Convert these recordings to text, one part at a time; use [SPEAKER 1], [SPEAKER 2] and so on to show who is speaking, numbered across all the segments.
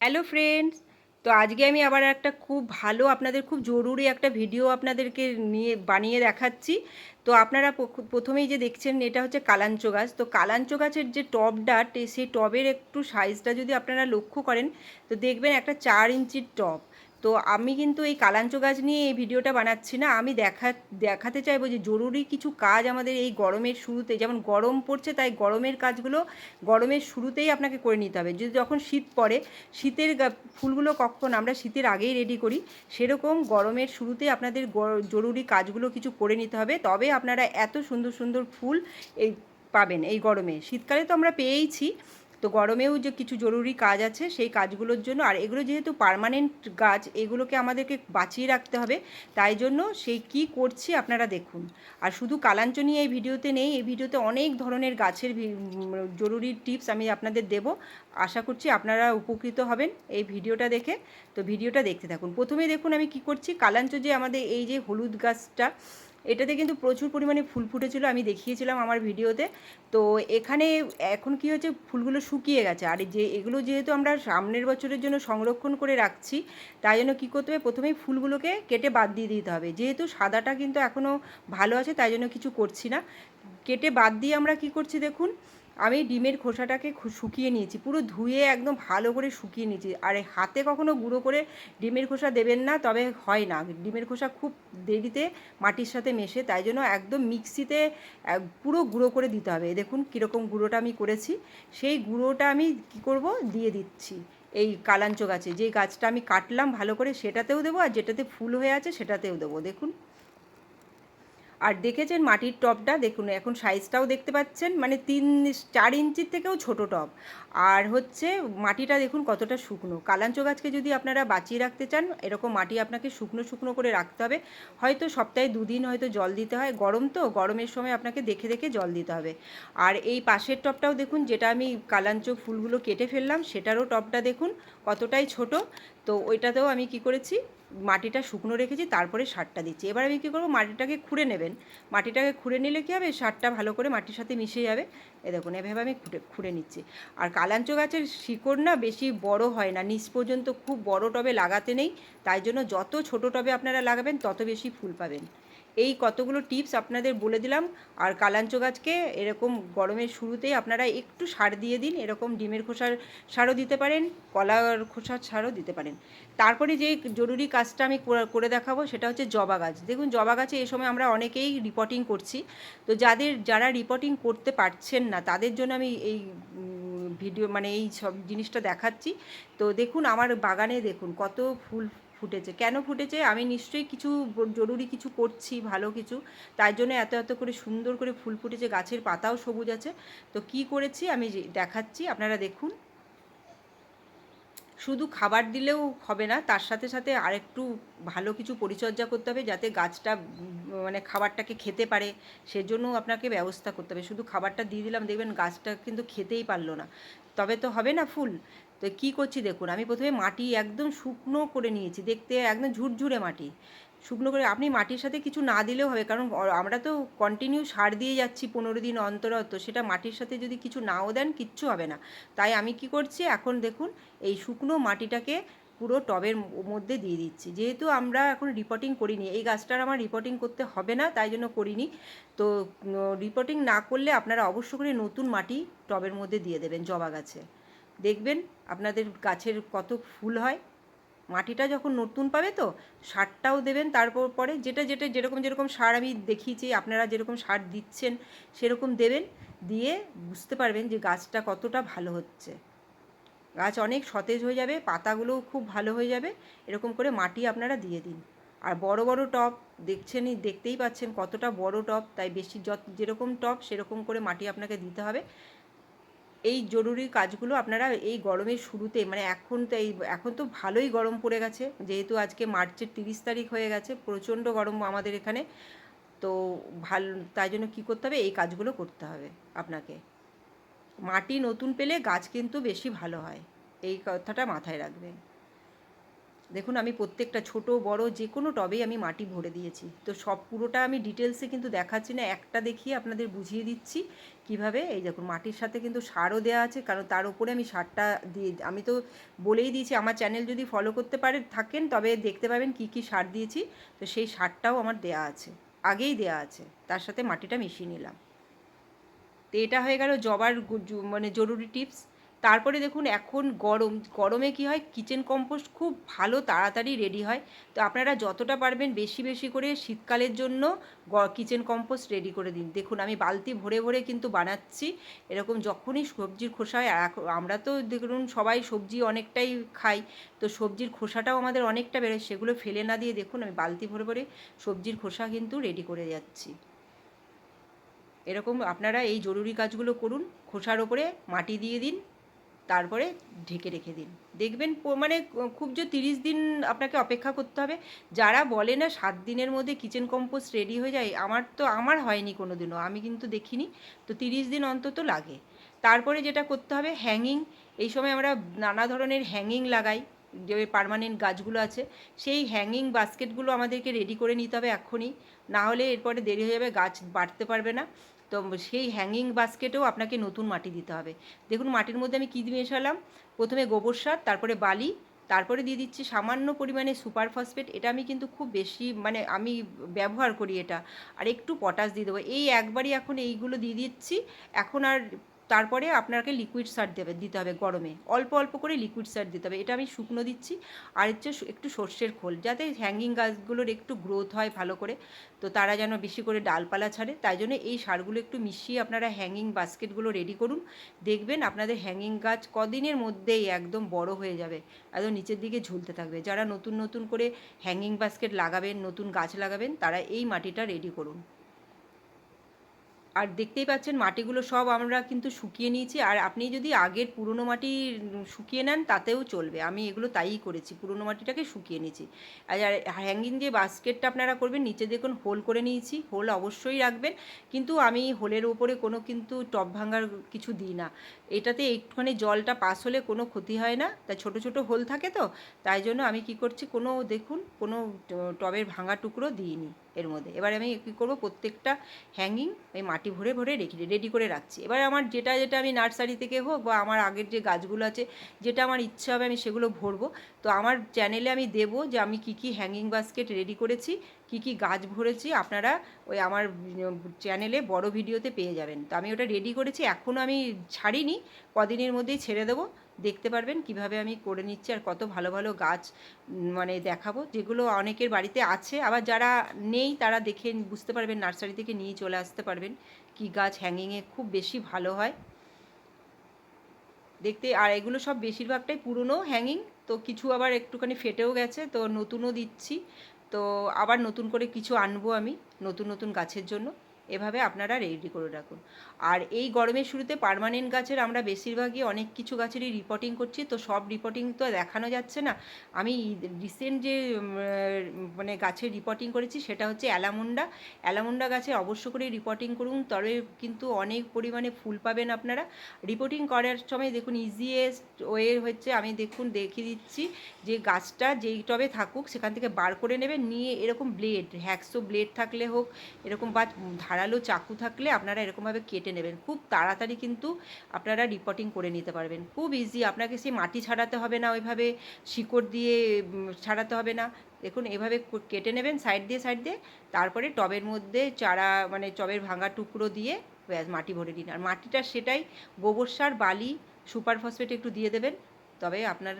[SPEAKER 1] Hello friends তো আজকে আমি আবার একটা খুব ভালো, আপনাদের খুব জরুরি একটা ভিডিও আপনাদেরকে নিয়ে, বানিয়ে দেখাচ্ছি। তো আপনারা প্রথমেই যে দেখছেন, এটা হচ্ছে কালাঞ্চ গাছ। তো কালাঞ্চ গাছের যে টবটা টে- সেই টবের একটু সাইজটা যদি আপনারা লক্ষ্য করেন, তো দেখবেন একটা চার ইঞ্চির টব। তো আমি কিন্তু এই কালাঞ্চ গাছ নিয়ে এই ভিডিওটা বানাচ্ছি না। আমি দেখা, দেখাতে চাইব যে জরুরি কিছু কাজ আমাদের এই গরমের শুরুতে, যেমন গরম পড়ছে তাই গরমের কাজগুলো গরমের শুরুতেই আপনাকে করে নিতে হবে। যদি যখন শীত পড়ে, শীতের ফুলগুলো কখন আমরা শীতের আগেই রেডি করি, সেরকম গরমের শুরুতে আপনাদের জরুরি কাজগুলো কিছু করে নিতে হবে। তবে আপনারা এত সুন্দর সুন্দর ফুল এই পাবেন এই গরমে। শীতকালে তো আমরা পেয়েইছি তো গরমেও যে কিছু জরুরি কাজ আছে, সেই কাজগুলোর জন্য, আর এগুলো যেহেতু পার্মানেন্ট গাছ, এগুলোকে আমাদেরকে বাঁচিয়ে রাখতে হবে, তাই জন্য সেই কি করছি আপনারা দেখুন। আর শুধু কালাঞ্চ নিয়ে এই ভিডিওতে নেই, এই ভিডিওতে অনেক ধরনের গাছের জরুরি টিপস আমি আপনাদের দেব। আশা করছি আপনারা উপকৃত হবেন এই ভিডিওটা দেখে। তো ভিডিওটা দেখতে থাকুন। প্রথমে দেখুন আমি কি করছি, কালাঞ্চ যে আমাদের এই যে হলুদ গাছটা এটাতে কিন্তু প্রচুর পরিমাণে ফুল ফুটেছিল, আমি দেখিয়েছিলাম আমার ভিডিওতে। তো এখানে এখন কি হচ্ছে ফুলগুলো শুকিয়ে গেছে। আর যে এগুলো যেহেতু আমরা সামনের বছরের জন্য সংরক্ষণ করে রাখছি, তাই জন্য কী করতে হবে? প্রথমেই ফুলগুলোকে কেটে বাদ দিয়ে দিতে হবে। যেহেতু সাদাটা কিন্তু এখনও ভালো আছে, তাই জন্য কিছু করছি না। কেটে বাদ দিয়ে আমরা কি করছি দেখুন আমি ডিমের খোসাটাকে শুকিয়ে নিয়েছি, পুরো ধুয়ে একদম ভালো করে শুকিয়ে নিয়েছি। আর হাতে কখনো গুঁড়ো করে ডিমের খোসা দেবেন না, তবে হয় না। ডিমের খোসা খুব দেরিতে মাটির সাথে মেশে, তাই জন্য একদম মিক্সিতে পুরো গুঁড়ো করে দিতে হবে। দেখুন কীরকম গুঁড়োটা আমি করেছি। সেই গুঁড়োটা আমি কি করব? দিয়ে দিচ্ছি এই কালাঞ্চ গাছে। যে গাছটা আমি কাটলাম ভালো করে সেটাতেও দেবো, আর যেটাতে ফুল হয়ে আছে সেটাতেও দেবো। দেখুন আর দেখেছেন মাটির টবটা দেখুন, এখন সাইজটাও দেখতে পাচ্ছেন মানে তিন, চার ইঞ্চির থেকেও ছোট টব আর হচ্ছে মাটিটা দেখুন কতটা শুকনো। কালাঞ্চ গাছকে যদি আপনারা বাঁচিয়ে রাখতে চান, এরকম মাটি আপনাকে শুকনো শুকনো করে রাখতে হবে। হয়তো সপ্তাহে দুদিন হয়তো জল দিতে হয়। গরম তো, গরমের সময় আপনাকে দেখে দেখে জল দিতে হবে। আর এই পাশের টবটাও দেখুন, যেটা আমি কালাঞ্চ ফুলগুলো কেটে ফেললাম, সেটারও টবটা দেখুন কতটাই ছোট। তো ওইটাতেও আমি কি করেছি মাটিটা শুকনো রেখেছি, তারপরে সারটা দিচ্ছি। এবার আমি কী করব? মাটিটাকে খুঁড়ে নেবেন। মাটিটাকে খুঁড়ে নিলে কী হবে? সারটা ভালো করে মাটির সাথে মিশে যাবে। এ দেখুন, এভাবে আমি খুঁড়ে খুঁড়ে নিচ্ছি। আর কালাঞ্চ গাছের শিকড় না বেশি বড় হয় না। নিচ পর্যন্ত খুব বড় টবে লাগাতে নেই। তাই জন্য যত ছোট টবে আপনারা লাগাবেন, তত বেশি ফুল পাবেন। এই কতগুলো টিপস আপনাদের বলে দিলাম। আর কালাঞ্চ গাছকে এরকম গরমের শুরুতেই আপনারা একটু সার দিয়ে দিন, এরকম ডিমের খোসার সারও দিতে পারেন, কলার খোসার সারও দিতে পারেন। তারপরে যে জরুরি কাজটা আমি করে- দেখাবো সেটা হচ্ছে জবা গাছ। দেখুন, জবা গাছে এই সময় আমরা অনেকেই রিপোর্টিং করছি। তো যাদের, যারা রিপোর্টিং করতে পারছেন না, তাদের জন্য আমি এই ভিডিও মানে এই সব জিনিসটা দেখাচ্ছি। তো দেখুন, আমার বাগানে দেখুন কত ফুল ফুটেছে। কেন ফুটেছে? আমি নিশ্চয়ই কিছু জরুরি কিছু করছি, ভালো কিছু। তাই জন্য এত এত করে সুন্দর করে ফুল ফুটেছে। গাছের পাতাও সবুজ আছে। তো কি করেছি? আমি দেখাচ্ছি। আপনারা দেখুন। শুধু খাবার দিলেও হবে না, তার সাথে সাথে আরেকটু ভালো কিছু পরিচর্যা করতে হবে যাতে গাছটা মানে খাবারটাকে খেতে পারে। সেজন্য আপনাকে ব্যবস্থা করতে হবে। শুধু খাবারটা দিয়ে দিলাম, দেখবেন গাছটা কিন্তু খেতেই পারল না। তবে তো হবে না ফুল। তো কি করছি দেখুন, আমি প্রথমে মাটি একদম শুকনো করে নিয়েছি, দেখতে একদম ঝুরঝুরে মাটি। শুকনো করে, আপনি মাটির সাথে কিছু না দিলেও হবে, কারণ আমরা তো কন্টিনিউ সার দিয়ে যাচ্ছি পনেরো দিন অন্তর অন্তর, সেটা মাটির সাথে যদি কিছু নাও দেন কিচ্ছু হবে না। তাই আমি কি করছি, এখন দেখুন, এই শুকনো মাটিটাকে পুরো টবের মধ্যে দিয়ে দিচ্ছি। যেহেতু আমরা এখন রিপোর্টিং করিনি, এই গাছটার আমার রিপোর্টিং করতে হবে না, তাই জন্য করিনি। তো রিপোর্টিং না করলে আপনারা অবশ্য করে নতুন মাটি টবের মধ্যে দিয়ে দেবেন জবা গাছে। দেখবেন আপনাদের গাছের কত ফুল হয়। মাটিটা যখন নতুন পাবে তো সারটাও দেবেন, তারপর পরে যেটা যেটা যেরকম যেরকম সার আমি দেখিয়েছি, আপনারা যেরকম সার দিচ্ছেন সেরকম দেবেন, দিয়ে বুঝতে পারবেন যে গাছটা কতটা ভালো হচ্ছে। গাছ অনেক সতেজ হয়ে যাবে, পাতাগুলোও খুব ভালো হয়ে যাবে, এরকম করে মাটি আপনারা দিয়ে দিন। আর বড় বড় টব দেখছেনই, দেখতেই পাচ্ছেন কতটা বড় টব, তাই বেশি যত যেরকম টব সেরকম করে মাটি আপনাকে দিতে হবে। এই জরুরি কাজগুলো আপনারা এই গরমের শুরুতে মানে এখন তো এই, এখন তো ভালোই গরম পড়ে গেছে। যেহেতু আজকে মার্চের তিরিশ তারিখ হয়ে গেছে, প্রচণ্ড গরম আমাদের এখানে। তো ভালো, তাই জন্য কী করতে হবে? এই কাজগুলো করতে হবে আপনাকে। মাটি নতুন পেলে গাছ কিন্তু বেশি ভালো হয়। এই কথাটা মাথায় রাখবেন। দেখুন, আমি প্রত্যেকটা ছোট, বড়, যে কোনো টবেই আমি মাটি ভরে দিয়েছি। তো সব পুরোটা আমি ডিটেলসে কিন্তু দেখাচ্ছি না, একটা দেখিয়ে আপনাদের বুঝিয়ে দিচ্ছি কীভাবে। এই দেখুন, মাটির সাথে কিন্তু সারও দেওয়া আছে, কারণ তার উপরে আমি সারটা দিয়ে, আমি তো বলেই দিয়েছি, আমার চ্যানেল যদি ফলো করতে পারে, থাকেন, তবে দেখতে পাবেন কি কি সার দিয়েছি। তো সেই সারটাও আমার দেয়া আছে, আগেই দেয়া আছে, তার সাথে মাটিটা মিশিয়ে নিলাম। তো এটা হয়ে গেল জবার মানে জরুরি টিপস। তারপরে দেখুন এখন গরম, গরমে কি হয়? কিচেন কম্পোস্ট খুব ভালো, তাড়াতাড়ি রেডি হয়। তো আপনারা যতটা পারবেন বেশি বেশি করে শীতকালের জন্য কিচেন কম্পোস্ট রেডি করে দিন। দেখুন আমি বালতি ভরে ভরে কিন্তু বানাচ্ছি। এরকম যখনই সবজির খোসা হয় আমরা তো দেখুন সবাই সবজি অনেকটাই খাই। তো সবজির খোসাটাও আমাদের অনেকটা বেড়ে, সেগুলো ফেলে না দিয়ে দেখুন আমি বালতি ভরে ভরে সবজির খোসা কিন্তু রেডি করে যাচ্ছি। এরকম আপনারা এই জরুরি কাজগুলো করুন। খোসার ওপরে মাটি দিয়ে দিন। তারপরে ঢেকে রেখে দিন। দেখবেন মানে খুব যে তিরিশ দিন আপনাকে অপেক্ষা করতে হবে, যারা বলে না সাত দিনের মধ্যে কিচেন কম্পোস্ট রেডি হয়ে যায়, আমার তো, আমার হয়নি কোনো দিনও আমি কিন্তু দেখিনি, তো তিরিশ দিন অন্তত লাগে। তারপরে যেটা করতে হবে হ্যাঙ্গিং এই সময় আমরা নানা ধরনের হ্যাঙ্গিং লাগাই, যে পারমানেন্ট গাছগুলো আছে, সেই হ্যাঙ্গিং বাস্কেটগুলো আমাদেরকে রেডি করে নিতে হবে এখনই না হলে এরপরে দেরি হয়ে যাবে, গাছ বাড়তে পারবে না। তো সেই হ্যাঙ্গিং বাস্কেটেও আপনাকে নতুন মাটি দিতে হবে। দেখুন, মাটির মধ্যে আমি কী মেশালাম? প্রথমে গোবর সার, তারপরে বালি, তারপরে দিয়ে দিচ্ছি সামান্য পরিমাণে সুপার ফসফেট এটা আমি কিন্তু খুব বেশি মানে আমি ব্যবহার করি এটা। আর একটু পটাশ দিয়ে দেবো। এই একবারই এখন এইগুলো দিয়ে দিচ্ছি। এখন আর তারপরে আপনাকে লিকুইড সার দেবে, দিতে হবে গরমে। অল্প অল্প করে লিকুইড সার দিতে হবে। এটা আমি শুকনো দিচ্ছি, আর হচ্ছে একটু সর্ষের খোল, যাতে হ্যাঙ্গিং গাছগুলোর একটু গ্রোথ হয় ভালো করে। তো তারা যেন বেশি করে ডালপালা ছাড়ে। তাই জন্য এই সারগুলো একটু মিশিয়ে আপনারা হ্যাঙ্গিং বাস্কেটগুলো রেডি করুন। দেখবেন আপনাদের হ্যাঙ্গিং গাছ কদিনের মধ্যেই একদম বড় হয়ে যাবে। একদম নিচের দিকে ঝুলতে থাকবে। যারা নতুন নতুন করে হ্যাঙ্গিং বাস্কেট লাগাবেন, নতুন গাছ লাগাবেন, তারা এই মাটিটা রেডি করুন। আর দেখতেই পাচ্ছেন মাটিগুলো সব আমরা কিন্তু শুকিয়ে নিয়েছি। আর আপনি যদি আগের পুরনো মাটি শুকিয়ে নেন, তাতেও চলবে। আমি এগুলো তাইই করেছি, পুরনো মাটিটাকে শুকিয়ে নিয়েছি। আর হ্যাঙ্গিং যে বাস্কেটটা আপনারা করবেন, নিচে দেখুন হোল করে নিয়েছি। হোল অবশ্যই রাখবেন। কিন্তু আমি হোলের ওপরে কোনো কিন্তু টপ ভাঙার কিছু দিই না। এটাতে একটুখানি জলটা পাস হলে কোনো ক্ষতি হয় না। তাই ছোট ছোট হোল থাকে তো, তাই জন্য আমি কি করছি, কোনো দেখুন কোনো টবের ভাঙা টুকরো দিইনি। এর মধ্যে। এবার আমি কী করব, প্রত্যেকটা হ্যাঙ্গিং ওই মাটি ভরে ভরে রেখে রেডি করে রাখছি। এবার আমার যেটা যেটা আমি নার্সারি থেকে হোক বা আমার আগের যে গাছগুলো আছে, যেটা আমার ইচ্ছা হবে আমি সেগুলো ভরবো। তো আমার চ্যানেলে আমি দেবো যে আমি কি কি হ্যাঙ্গিং বাস্কেট রেডি করেছি, কি কি গাছ ভরেছি, আপনারা ওই আমার চ্যানেলে বড় ভিডিওতে পেয়ে যাবেন। তো আমি ওটা রেডি করেছি এখনও আমি ছাড়িনি, কদিনের মধ্যেই ছেড়ে দেবো। দেখতে পারবেন কীভাবে আমি করে নিচ্ছি আর কত ভালো ভালো গাছ মানে দেখাবো, যেগুলো অনেকের বাড়িতে আছে। আবার যারা নেই তারা দেখে বুঝতে পারবেন, নার্সারি থেকে নিয়ে চলে আসতে পারবেন কি গাছ হ্যাঙ্গিংয়ে খুব বেশি ভালো হয়। দেখতে, আর এগুলো সব বেশিরভাগটাই পুরনো হ্যাঙ্গিং তো কিছু আবার একটুখানি ফেটেও গেছে, তো নতুনও দিচ্ছি। তো আবার নতুন করে কিছু আনব আমি, নতুন নতুন গাছের জন্য। এভাবে আপনারা রেডি করে রাখুন। আর এই গরমের শুরুতে পারমানেন্ট গাছের আমরা বেশিরভাগই অনেক কিছু গাছেরই রিপোর্টিং করছি, তো সব রিপোর্টিং তো দেখানো যাচ্ছে না। আমি রিসেন্ট যে মানে গাছের রিপোর্টিং করেছি সেটা হচ্ছে অ্যালামুন্ডা। অ্যালামুন্ডা গাছে অবশ্য করে রিপোর্টিং করুন, তবে কিন্তু অনেক পরিমাণে ফুল পাবেন আপনারা। রিপোর্টিং করার সময় দেখুন ইজিয়েস্ট ওয়ে হচ্ছে আমি দেখুন দেখিয়ে দিচ্ছি যে গাছটা যেই টবে থাকুক সেখান থেকে বার করে নেবেন, নিয়ে এরকম ব্লেড হ্যাক্সো ব্লেড থাকলে হোক, এরকম বা ধারা ধারালো চাকু থাকলে আপনারা এরকমভাবে কেটে নেবেন। খুব তাড়াতাড়ি কিন্তু আপনারা রিপোর্টিং করে নিতে পারবেন। খুব ইজি আপনাকে সেই মাটি ছাড়াতে হবে না ওইভাবে, শিকড় দিয়ে ছাড়াতে হবে না। দেখুন, এভাবে কেটে নেবেন সাইড দিয়ে সাইড দিয়ে, তারপরে টবের মধ্যে চারা মানে টবের ভাঙা টুকরো দিয়ে ব্যাস মাটি ভরে দিন আর মাটিটা সেটাই গোবর সার, বালি, সুপার ফসফেট একটু দিয়ে দেবেন। তবে আপনার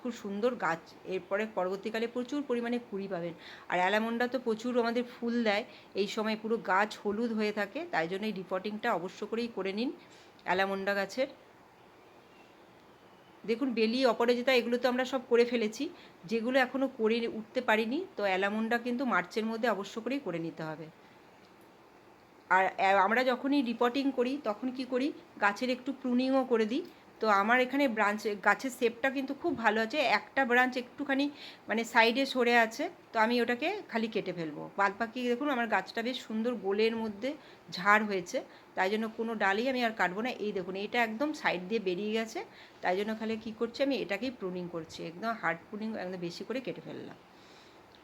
[SPEAKER 1] খুব সুন্দর গাছ। এরপরে পরবর্তীকালে প্রচুর পরিমাণে কুড়ি পাবেন। আর অ্যালামন্ডা তো প্রচুর আমাদের ফুল দেয়। এই সময় পুরো গাছ হলুদ হয়ে থাকে, তাই জন্য এই রিপোর্টিংটা অবশ্য করেই করে নিন অ্যালামন্ডা গাছের। দেখুন, বেলি, অপরাজিতা, এগুলো তো আমরা সব করে ফেলেছি। যেগুলো এখনও করে উঠতে পারিনি, তো অ্যালামন্ডা কিন্তু মার্চের মধ্যে অবশ্য করেই করে নিতে হবে। আর আমরা যখনই রিপোর্টিং করি, তখন কি করি? গাছের একটু প্রুনিংও করে দিই। তো আমার এখানে ব্রাঞ্চ গাছের শেপটা কিন্তু খুব ভালো আছে। একটা ব্রাঞ্চ একটুখানি মানে সাইডে সরে আছে, তো আমি ওটাকে খালি কেটে ফেলব। বাদ বাকি দেখুন, আমার গাছটা বেশ সুন্দর গোলের মধ্যে ঝাড় হয়েছে, তাই জন্য কোনো ডালই আমি আর কাটবো না। এই দেখুন, এটা একদম সাইড দিয়ে বেরিয়ে গেছে, তাই জন্য খালি কী করছি আমি, এটাকেই প্রুনিং করছি। একদম হার্ড প্রুনিং একদম বেশি করে কেটে ফেললাম।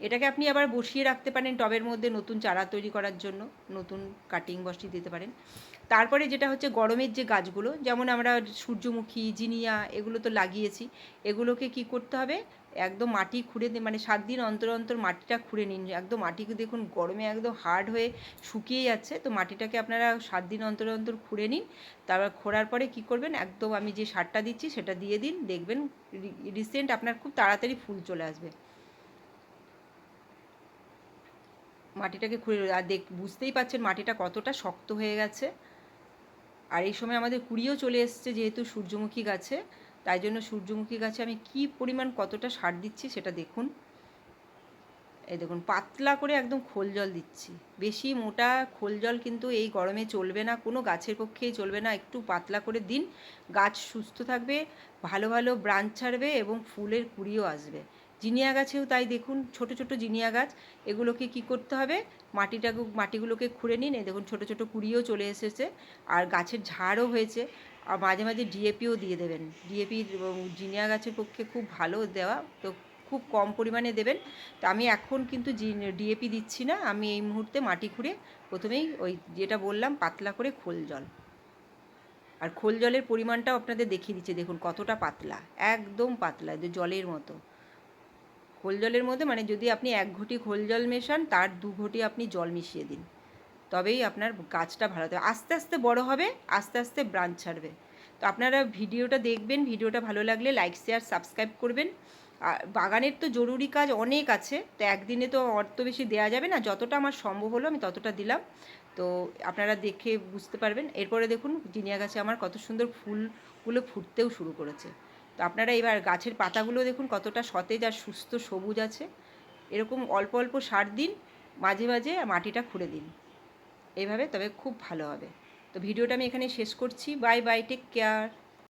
[SPEAKER 1] এটাকে আপনি আবার বসিয়ে রাখতে পারেন টবের মধ্যে নতুন চারা তৈরি করার জন্য, নতুন কাটিং বসিয়ে দিতে পারেন। তারপরে যেটা হচ্ছে গরমের যে গাছগুলো, যেমন আমরা সূর্যমুখী, জিনিয়া, এগুলো তো লাগিয়েছি, এগুলোকে কি করতে হবে? একদম মাটি খুঁড়ে মানে সাত দিন অন্তর অন্তর মাটিটা খুঁড়ে নিন। একদম মাটিকে দেখুন গরমে একদম হার্ড হয়ে শুকিয়ে যাচ্ছে, তো মাটিটাকে আপনারা সাত দিন অন্তর অন্তর খুঁড়ে নিন। তারপর খোঁড়ার পরে কি করবেন? একদম আমি যে সারটা দিচ্ছি সেটা দিয়ে দিন, দেখবেন রিসেন্ট আপনার খুব তাড়াতাড়ি ফুল চলে আসবে। মাটিটাকে খুঁড়ে আর দেখ বুঝতেই পাচ্ছেন মাটিটা কতটা শক্ত হয়ে গেছে। আর এই সময় আমাদের কুড়িও চলে এসছে যেহেতু সূর্যমুখী গাছে। তাই জন্য সূর্যমুখী গাছে আমি কি পরিমাণ কতটা সার দিচ্ছি সেটা দেখুন। এই দেখুন, পাতলা করে একদম খোল জল দিচ্ছি। বেশি মোটা খোল জল কিন্তু এই গরমে চলবে না, কোনো গাছের পক্ষেই চলবে না। একটু পাতলা করে দিন, গাছ সুস্থ থাকবে, ভালো ভালো ব্রাঞ্চ ছাড়বে এবং ফুলের কুড়িও আসবে। জিনিয়া গাছেও তাই দেখুন, ছোট ছোট জিনিয়া গাছ এগুলোকে কি করতে হবে? মাটিটা মাটিগুলোকে খুঁড়ে নিন। দেখুন, ছোট ছোট কুড়িও চলে এসেছে আর গাছের ঝাড়ও হয়েছে। আর মাঝে মাঝে ডিএপিও দিয়ে দেবেন। ডিএপি জিনিয়া গাছের পক্ষে খুব ভালো দেওয়া। তো খুব কম পরিমাণে দেবেন। তো আমি এখন কিন্তু ডিএপি দিচ্ছি না। আমি এই মুহূর্তে মাটি খুঁড়ে প্রথমেই ওই যেটা বললাম, পাতলা করে খোল জল। আর খোল জলের পরিমাণটাও আপনাদের দেখিয়ে দিচ্ছে। দেখুন কতটা পাতলা, একদম পাতলা জলের মতো। খোল জলের মধ্যে মানে যদি আপনি এক ঘটি খোল জল মেশান, তার দু ঘটি আপনি জল মিশিয়ে দিন। তবেই আপনার গাছটা ভালো হবে আস্তে আস্তে বড় হবে, আস্তে আস্তে ব্রাঞ্চ ছাড়বে। তো আপনারা ভিডিওটা দেখবেন, ভিডিওটা ভালো লাগলে লাইক, শেয়ার, সাবস্ক্রাইব করবেন। আর বাগানের তো জরুরি কাজ অনেক আছে, তো একদিনে তো অর্থ বেশি দেওয়া যাবে না। যতটা আমার সম্ভব হলো আমি ততটা দিলাম। তো আপনারা দেখে বুঝতে পারবেন। এরপরে দেখুন জিনিয়া গাছে আমার কত সুন্দর ফুলগুলো ফুটতেও শুরু করেছে। তো আপনারা এবার গাছের পাতাগুলো দেখুন কতটা সতেজ আর সুস্থ সবুজ আছে। এরকম অল্প অল্প সার দিন, মাঝে মাঝে মাটিটা খুঁড়ে দিন। এভাবে তবে খুব ভালো হবে। তো ভিডিওটা আমি এখানে শেষ করছি। Bye bye take care